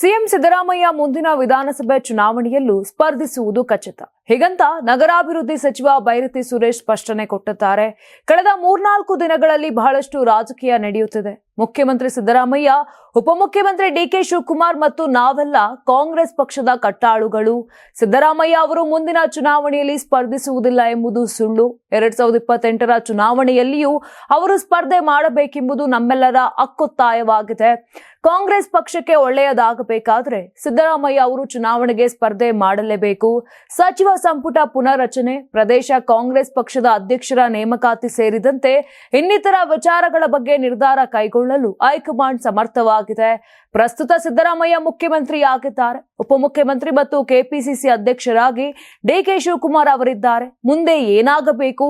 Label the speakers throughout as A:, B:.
A: CM Siddaramaiah ಮುಂದಿನ ವಿಧಾನಸಭೆ ಚುನಾವಣೆಯಲ್ಲೂ ಸ್ಪರ್ಧಿಸುವುದು ಖಚಿತ. ಹೀಗಂತ ನಗರಾಭಿವೃದ್ಧಿ ಸಚಿವ ಬೈರತಿ ಸುರೇಶ್ ಸ್ಪಷ್ಟನೆ ಕೊಟ್ಟಿದ್ದಾರೆ. ಕಳೆದ ಮೂರ್ನಾಲ್ಕು ದಿನಗಳಲ್ಲಿ ಬಹಳಷ್ಟು ರಾಜಕೀಯ ನಡೆಯುತ್ತಿದೆ. ಮುಖ್ಯಮಂತ್ರಿ ಸಿದ್ದರಾಮಯ್ಯ, ಉಪಮುಖ್ಯಮಂತ್ರಿ ಡಿಕೆ ಶಿವಕುಮಾರ್ ಮತ್ತು ನಾವೆಲ್ಲ ಕಾಂಗ್ರೆಸ್ ಪಕ್ಷದ ಕಟ್ಟಾಳುಗಳು. ಸಿದ್ದರಾಮಯ್ಯ ಅವರು ಮುಂದಿನ ಚುನಾವಣೆಯಲ್ಲಿ ಸ್ಪರ್ಧಿಸುವುದಿಲ್ಲ ಎಂಬುದು ಸುಳ್ಳು. ಎರಡ್ ಸಾವಿರದ ಇಪ್ಪತ್ತೆಂಟರ ಚುನಾವಣೆಯಲ್ಲಿಯೂ ಅವರು ಸ್ಪರ್ಧೆ ಮಾಡಬೇಕೆಂಬುದು ನಮ್ಮೆಲ್ಲರ ಅಕ್ಕೊತ್ತಾಯವಾಗಿದೆ. ಕಾಂಗ್ರೆಸ್ ಪಕ್ಷಕ್ಕೆ ಒಳ್ಳೆಯದಾಗಬೇಕಾದ್ರೆ ಸಿದ್ದರಾಮಯ್ಯ ಅವರು ಚುನಾವಣೆಗೆ ಸ್ಪರ್ಧೆ ಮಾಡಲೇಬೇಕು. ಸಚಿವ ಸಂಪುಟ ಪುನರಚನೆ ಪ್ರದೇಶ ಕಾಂಗ್ರೆಸ್ ಪಕ್ಷದ ಅಧ್ಯಕ್ಷರ ನೇಮಕಾತಿ ಸೇರಿದಂತೆ ಇನ್ನಿತರ ವಿಚಾರಗಳ ಬಗ್ಗೆ ನಿರ್ಧಾರ ಕೈಗೊಳ್ಳಲು ಹೈಕಮಾಂಡ್ ಸಮರ್ಥವಾಗಿದೆ. ಪ್ರಸ್ತುತ ಸಿದ್ದರಾಮಯ್ಯ ಮುಖ್ಯಮಂತ್ರಿಯಾಗಿದ್ದಾರೆ. ಉಪಮುಖ್ಯಮಂತ್ರಿ ಮತ್ತು ಕೆಪಿಸಿಸಿ ಅಧ್ಯಕ್ಷರಾಗಿ ಡಿಕೆ ಶಿವಕುಮಾರ್ ಅವರಿದ್ದಾರೆ. ಮುಂದೆ ಏನಾಗಬೇಕು,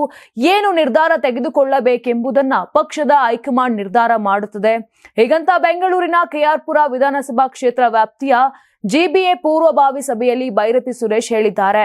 A: ಏನು ನಿರ್ಧಾರ ತೆಗೆದುಕೊಳ್ಳಬೇಕೆಂಬುದನ್ನ ಪಕ್ಷದ ಹೈಕಮಾಂಡ್ ನಿರ್ಧಾರ ಮಾಡುತ್ತದೆ. ಹೀಗಂತ ಬೆಂಗಳೂರಿನ ಕೆಆರ್ಪುರ ವಿಧಾನಸಭಾ ಕ್ಷೇತ್ರ ವ್ಯಾಪ್ತಿಯ ಜಿಬಿಎ ಪೂರ್ವಭಾವಿ ಸಭೆಯಲ್ಲಿ ಭೈರತಿ ಸುರೇಶ್ ಹೇಳಿದ್ದಾರೆ.